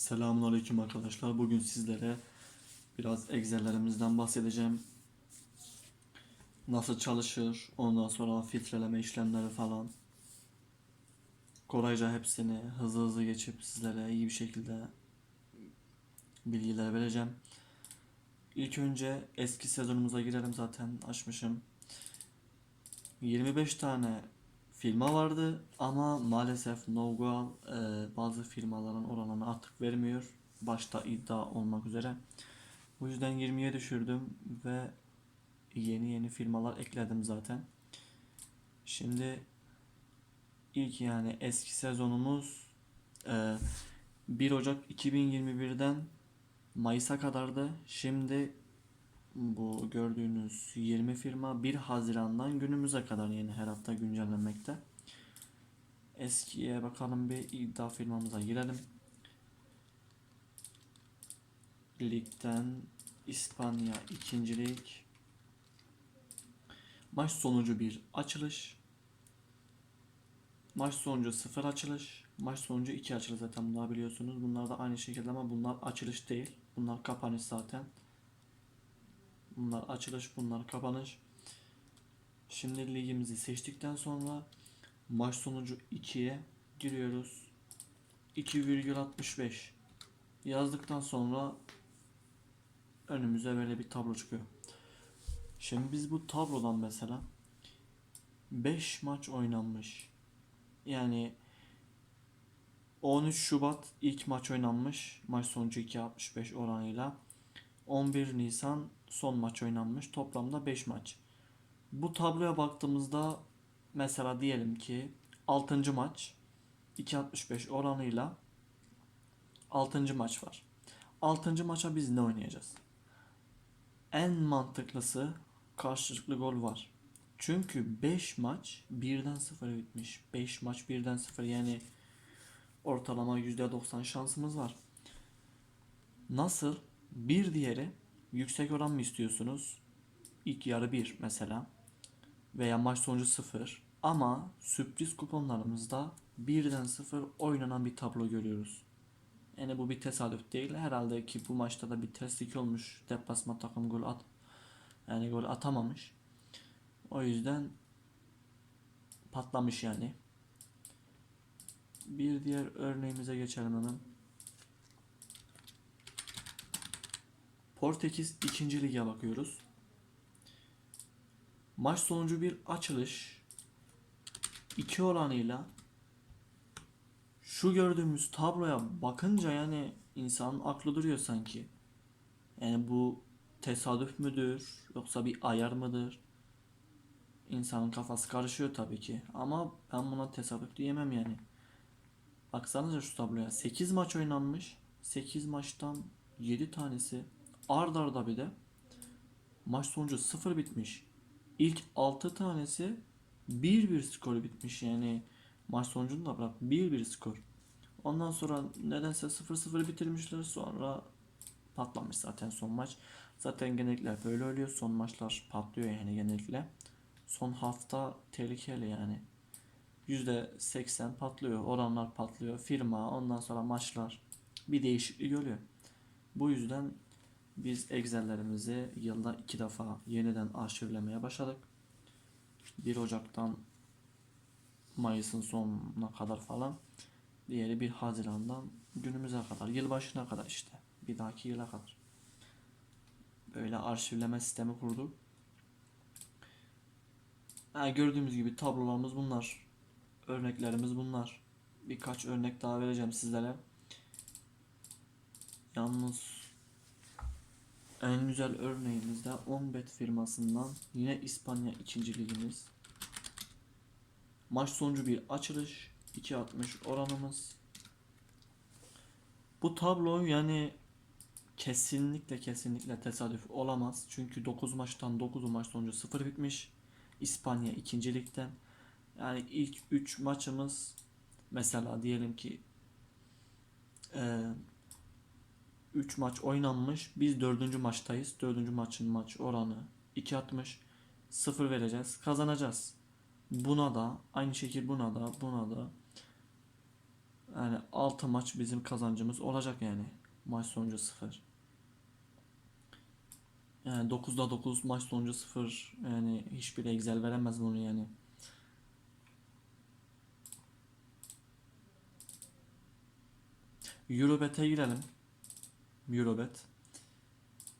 Selamünaleyküm arkadaşlar. Bugün sizlere biraz Excel'lerimizden bahsedeceğim. Nasıl çalışır, ondan sonra filtreleme işlemleri falan. Kolayca hepsini hızlı hızlı geçip sizlere iyi bir şekilde bilgiler vereceğim. İlk önce eski sezonumuza girelim zaten açmışım. 25 tane firma vardı ama maalesef Nogal e, bazı firmaların oranını artık vermiyor. Başta iddia olmak üzere. Bu yüzden 20'ye düşürdüm ve yeni yeni firmalar ekledim zaten. Şimdi ilk yani eski sezonumuz e, 1 Ocak 2021'den Mayıs'a kadardı. Şimdi bu gördüğünüz 20 firma 1 Haziran'dan günümüze kadar yeni her hafta güncellenmekte. Eskiye bakalım bir iddia firmamıza girelim. Ligden İspanya 2. Lig. Maç sonucu bir açılış. Maç sonucu 0 açılış. Maç sonucu 2 açılış zaten bunlar biliyorsunuz. Bunlar da aynı şekilde ama bunlar açılış değil. Bunlar kapanış zaten. Bunlar açılış, bunlar kapanış. Şimdi ligimizi seçtikten sonra maç sonucu 2'ye giriyoruz. 2,65 yazdıktan sonra önümüze böyle bir tablo çıkıyor. Şimdi biz bu tablodan mesela 5 maç oynanmış. Yani 13 Şubat ilk maç oynanmış. Maç sonucu 2.65 oranıyla. 11 Nisan son maç oynanmış. Toplamda 5 maç. Bu tabloya baktığımızda mesela diyelim ki 6. maç 2.65 oranıyla 6. maç var. 6. maça biz ne oynayacağız? En mantıklısı karşılıklı gol var. Çünkü 5 maç 1'den 0 bitmiş. 5 maç 1'den 0 yani ortalama %90 şansımız var. Nasıl? Bir diğeri yüksek oran mı istiyorsunuz? İlk yarı 1 mesela veya maç sonucu 0 ama sürpriz kuponlarımızda 1'den 0 oynanan bir tablo görüyoruz. Yani bu bir tesadüf değil. Herhalde ki bu maçta da bir terslik olmuş. Deplasman takım gol at yani gol atamamış. O yüzden patlamış yani. Bir diğer örneğimize geçelim hemen. Portekiz 2. lige bakıyoruz. Maç sonucu bir açılış 2 oranıyla şu gördüğümüz tabloya bakınca yani insanın aklı duruyor sanki. Yani bu tesadüf müdür yoksa bir ayar mıdır? İnsanın kafası karışıyor tabii ki. Ama ben buna tesadüf diyemem yani. Baksanıza şu tabloya. 8 maç oynanmış. 8 maçtan 7 tanesi ard arda bir de maç sonucu 0 bitmiş. İlk 6 tanesi 1-1 skoru bitmiş yani maç sonucunu da bırak 1-1 skor. Ondan sonra nedense 0-0 bitirmişler sonra patlamış zaten son maç. Zaten genellikle böyle oluyor. Son maçlar patlıyor yani genellikle. Son hafta tehlikeli yani. %80 patlıyor. Oranlar patlıyor. Firma ondan sonra maçlar bir değişiklik oluyor. Bu yüzden biz Excel'lerimizi yılda iki defa yeniden arşivlemeye başladık. 1 Ocak'tan Mayıs'ın sonuna kadar falan. Diğeri 1 Haziran'dan günümüze kadar. Yılbaşına kadar işte. Bir dahaki yıla kadar. Böyle arşivleme sistemi kurduk. Ha, gördüğümüz gibi tablolarımız bunlar. Örneklerimiz bunlar. Birkaç örnek daha vereceğim sizlere. Yalnız en güzel örneğimiz de Onbet firmasından yine İspanya 2. ligimiz. Maç sonucu bir açılış 2.60 oranımız. Bu tablo yani kesinlikle kesinlikle tesadüf olamaz. Çünkü 9 maçtan 9'u maç sonucu 0 bitmiş. İspanya 2. ligden. Yani ilk 3 maçımız mesela diyelim ki 3 maç oynanmış. Biz 4. maçtayız. 4. maçın maç oranı 2.60. 0 vereceğiz. Kazanacağız. Buna da aynı şekilde buna da buna da Yani 6 maç bizim kazancımız olacak yani. Maç sonucu 0. Yani 9'da 9 maç sonucu 0. Yani hiçbir Excel veremez bunu yani. Eurobet'e girelim. Eurobet.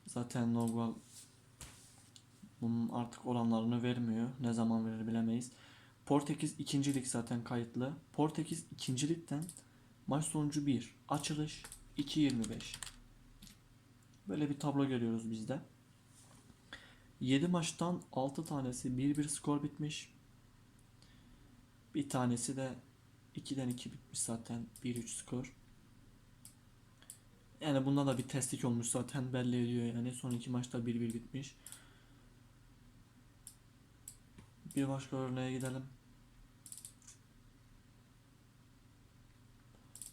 Zaten normal bunun artık oranlarını vermiyor. Ne zaman verir bilemeyiz. Portekiz 2. lig zaten kayıtlı. Portekiz 2. ligden maç sonucu 1. Açılış 2.25. Böyle bir tablo görüyoruz bizde. 7 maçtan 6 tanesi 1-1 skor bitmiş. Bir tanesi de 2'den 2 bitmiş zaten 1-3 skor. Yani bunda da bir testlik olmuş zaten belli ediyor yani. Son iki maçta 1-1 bitmiş. Bir başka örneğe gidelim.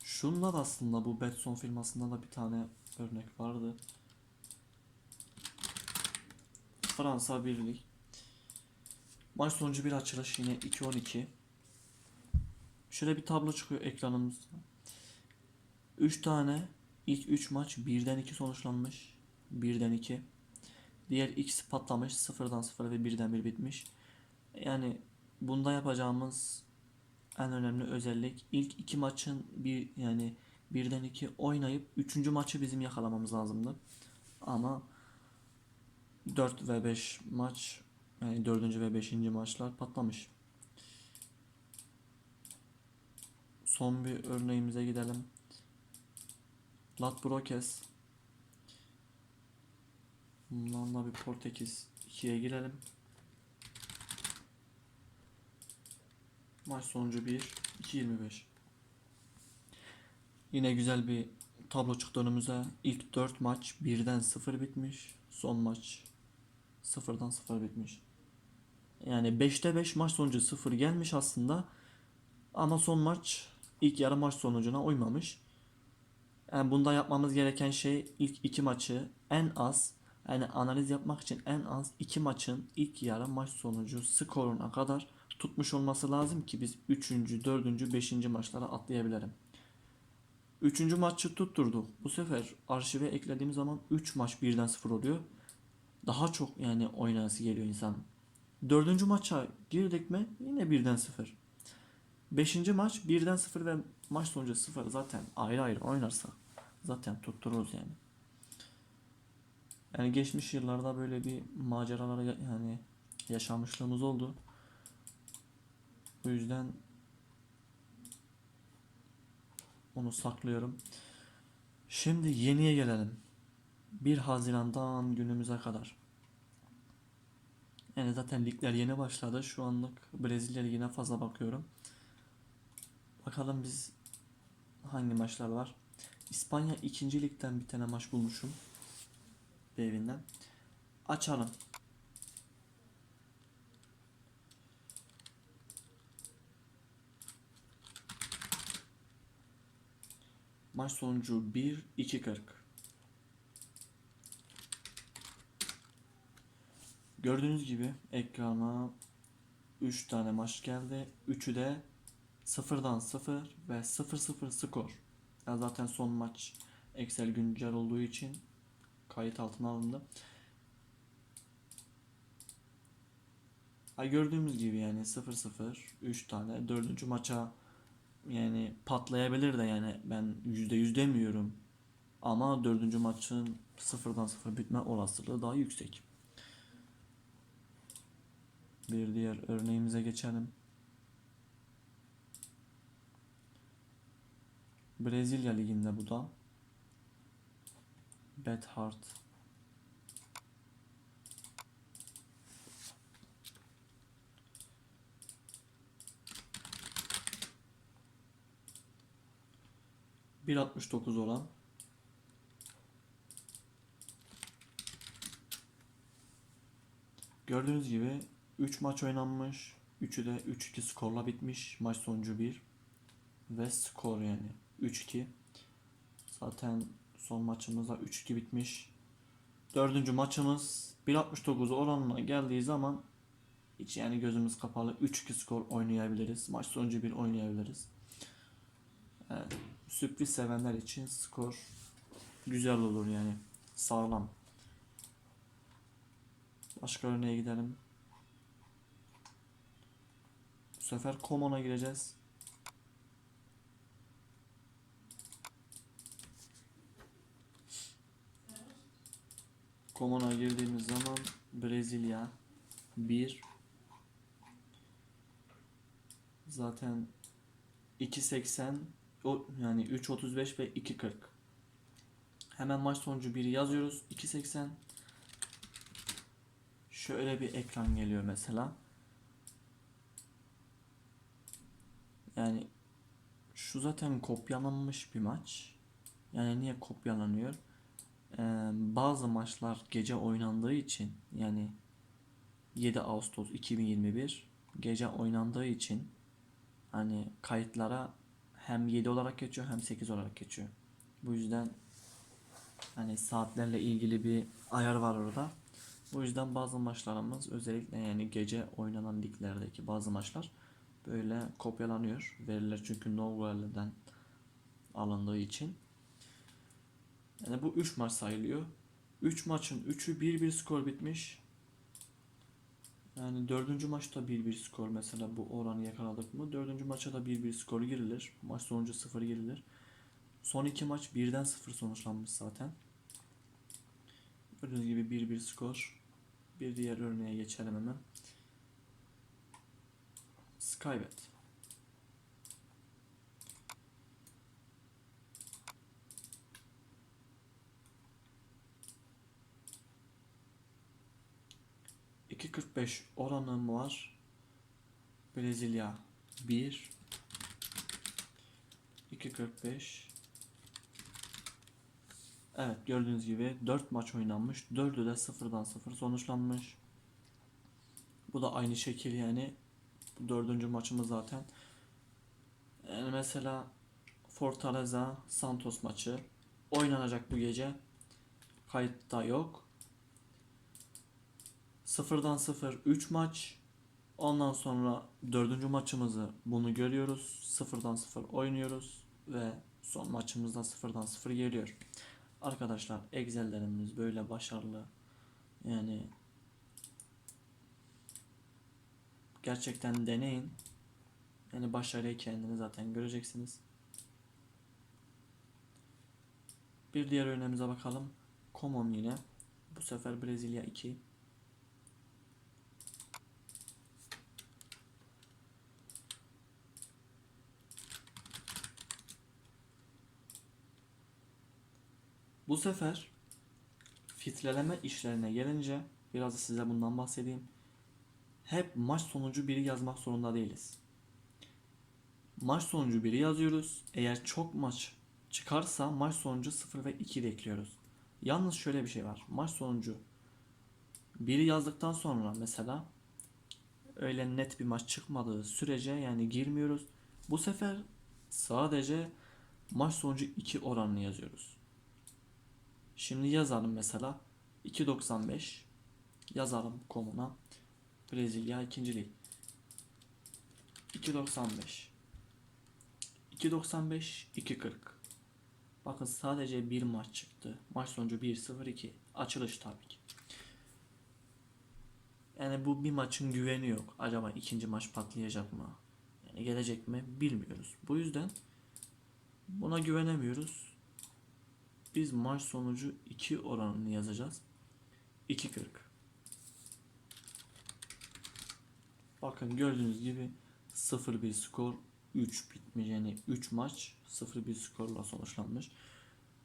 Şunda da aslında bu Betson firmasında da bir tane örnek vardı. Fransa Birlik. Maç sonucu bir açılış yine 2-12. Şöyle bir tablo çıkıyor ekranımızda. 3 tane ilk 3 maç 1'den 2 sonuçlanmış. 1'den 2. Diğer ikisi patlamış. 0'dan 0 ve 1'den 1 bitmiş. Yani bunda yapacağımız en önemli özellik ilk iki maçın bir yani birden iki oynayıp üçüncü maçı bizim yakalamamız lazımdı. Ama 4 ve 5 maç yani dördüncü ve beşinci maçlar patlamış. Son bir örneğimize gidelim. Latbrokes. Bundan da bir Portekiz 2'ye girelim. Maç sonucu 1, 2.25. Yine güzel bir tablo çıktı önümüze. İlk 4 maç 1'den 0 bitmiş. Son maç 0'dan 0 bitmiş. Yani 5'te 5 maç sonucu 0 gelmiş aslında. Ama son maç ilk yarı maç sonucuna uymamış. Yani bunda yapmamız gereken şey ilk iki maçı en az yani analiz yapmak için en az iki maçın ilk yarı maç sonucu skoruna kadar tutmuş olması lazım ki biz 3. 4. 5. maçlara atlayabilirim. 3. maçı tutturduk. Bu sefer arşive eklediğim zaman 3 maç birden 0 oluyor. Daha çok yani oynanası geliyor insanın. 4. maça girdik mi yine birden 0. 5. maç birden 0 ve maç sonucu 0 zaten ayrı ayrı oynarsa zaten tuttururuz yani. Yani geçmiş yıllarda böyle bir maceralara yani yaşamışlığımız oldu. O yüzden onu saklıyorum. Şimdi yeniye gelelim. 1 Haziran'dan günümüze kadar. Yani zaten ligler yeni başladı. Şu anlık Brezilya Ligi'ne fazla bakıyorum. Bakalım biz hangi maçlar var. İspanya 2. ligden bir tane maç bulmuşum. B evinden. Açalım. Maç sonucu 1-2-40. Gördüğünüz gibi ekrana 3 tane maç geldi. 3'ü de 0'dan 0 ve 0-0 skor. Ya zaten son maç Excel güncel olduğu için kayıt altına alındı. Ha gördüğümüz gibi yani 0-0 3 tane. Dördüncü maça yani patlayabilir de yani ben %100 demiyorum. Ama dördüncü maçın sıfırdan sıfır bitme olasılığı daha yüksek. Bir diğer örneğimize geçelim. Brezilya liginde bu da. Bethard. Bir altmış dokuz olan Gördüğünüz gibi 3 maç oynanmış. 3'ü de 3-2 skorla bitmiş. Maç sonucu 1 ve skor yani 3-2. Zaten son maçımızda 3-2 bitmiş. Dördüncü maçımız 1.69 oranına geldiği zaman hiç yani gözümüz kapalı 3-2 skor oynayabiliriz. Maç sonucu 1 oynayabiliriz. Evet. Sürpriz sevenler için skor güzel olur yani. Sağlam. Başka örneğe gidelim. Bu sefer Common'a gireceğiz. Common'a girdiğimiz zaman Brezilya 1 zaten 2.80 o yani 3.35 ve 2.40 hemen maç sonucu 1'i yazıyoruz 2.80 şöyle bir ekran geliyor mesela. Yani şu zaten kopyalanmış bir maç. Yani niye kopyalanıyor bazı maçlar gece oynandığı için yani 7 Ağustos 2021 gece oynandığı için hani kayıtlara hem 7 olarak geçiyor hem 8 olarak geçiyor. Bu yüzden hani saatlerle ilgili bir ayar var orada. Bu yüzden bazı maçlarımız özellikle yani gece oynanan liglerdeki bazı maçlar böyle kopyalanıyor. Veriler çünkü Nowhere'den alındığı için. Yani bu 3 maç sayılıyor. 3 maçın 3'ü 1-1 skor bitmiş. Yani dördüncü maçta 1-1 skor mesela bu oranı yakaladık mı? Dördüncü maça da 1-1 skor girilir. Maç sonucu 0 girilir. Son iki maç 1'den 0 sonuçlanmış zaten. Gördüğünüz gibi 1-1 skor. Bir diğer örneğe geçelim hemen. Skybet. %2.45 oranım var. Brezilya 1 2.45 Evet gördüğünüz gibi 4 maç oynanmış. 4'ü de 0'dan 0 sonuçlanmış. Bu da aynı şekil yani. Bu dördüncü maçımız zaten. Yani mesela Fortaleza Santos maçı oynanacak bu gece. Kayıtta yok. Sıfırdan sıfır 3 maç. Ondan sonra dördüncü maçımızı bunu görüyoruz. Sıfırdan sıfır oynuyoruz. Ve son maçımızda sıfırdan sıfır geliyor. Arkadaşlar Excel'lerimiz böyle başarılı. Yani gerçekten deneyin. Yani başarıyı kendini zaten göreceksiniz. Bir diğer örneğimize bakalım. Common yine. Bu sefer Brezilya 2. Bu sefer filtreleme işlerine gelince biraz da size bundan bahsedeyim. Hep maç sonucu biri yazmak zorunda değiliz. Maç sonucu biri yazıyoruz. Eğer çok maç çıkarsa maç sonucu 0 ve 2 de. Yalnız şöyle bir şey var. Maç sonucu biri yazdıktan sonra mesela öyle net bir maç çıkmadığı sürece yani girmiyoruz. Bu sefer sadece maç sonucu 2 oranını yazıyoruz. Şimdi yazalım mesela 2.95 yazalım komuna Brezilya 2. lig 2.95 2.95 2.40 Bakın sadece bir maç çıktı. Maç sonucu 1-0-2. Açılış tabii ki. Yani bu bir maçın güveni yok. Acaba ikinci maç patlayacak mı? Yani gelecek mi? Bilmiyoruz. Bu yüzden buna güvenemiyoruz. Biz maç sonucu 2 oranını yazacağız. 2.40. Bakın gördüğünüz gibi 0-1 skor 3 bitmiş yani 3 maç 0-1 skorla sonuçlanmış.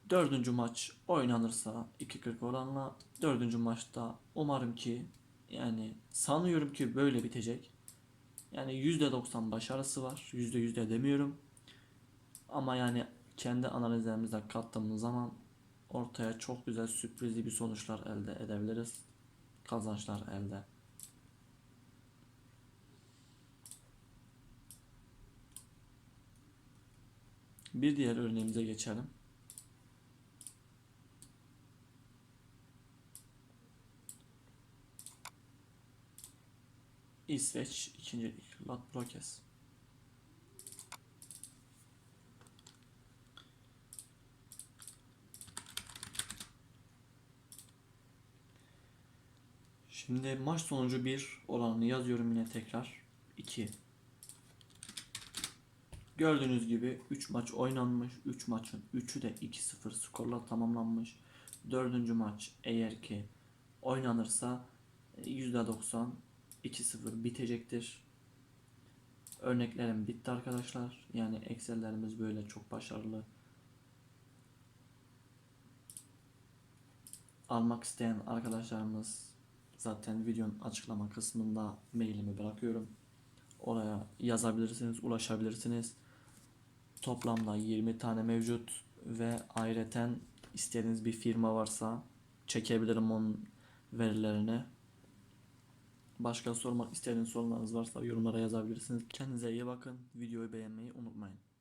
Dördüncü maç oynanırsa 2.40 oranla dördüncü maçta umarım ki yani sanıyorum ki böyle bitecek. Yani %90 başarısı var. %100 de demiyorum. Ama yani kendi analizlerimize kattığımız zaman ortaya çok güzel sürprizli bir sonuçlar elde edebiliriz. Kazançlar elde. Bir diğer örneğimize geçelim. İsveç 2. lig Latbrokes. Şimdi maç sonucu 1 olanını yazıyorum yine tekrar. 2. Gördüğünüz gibi 3 maç oynanmış. 3 maçın 3'ü de 2-0 skorla tamamlanmış. 4. maç eğer ki oynanırsa %90 2-0 bitecektir. Örneklerim bitti arkadaşlar. Yani Excel'lerimiz böyle çok başarılı. Almak isteyen arkadaşlarımız zaten videonun açıklama kısmında mailimi bırakıyorum. Oraya yazabilirsiniz, ulaşabilirsiniz. Toplamda 20 tane mevcut ve ayrıten istediğiniz bir firma varsa çekebilirim onun verilerini. Başka sormak istediğiniz sorularınız varsa yorumlara yazabilirsiniz. Kendinize iyi bakın. Videoyu beğenmeyi unutmayın.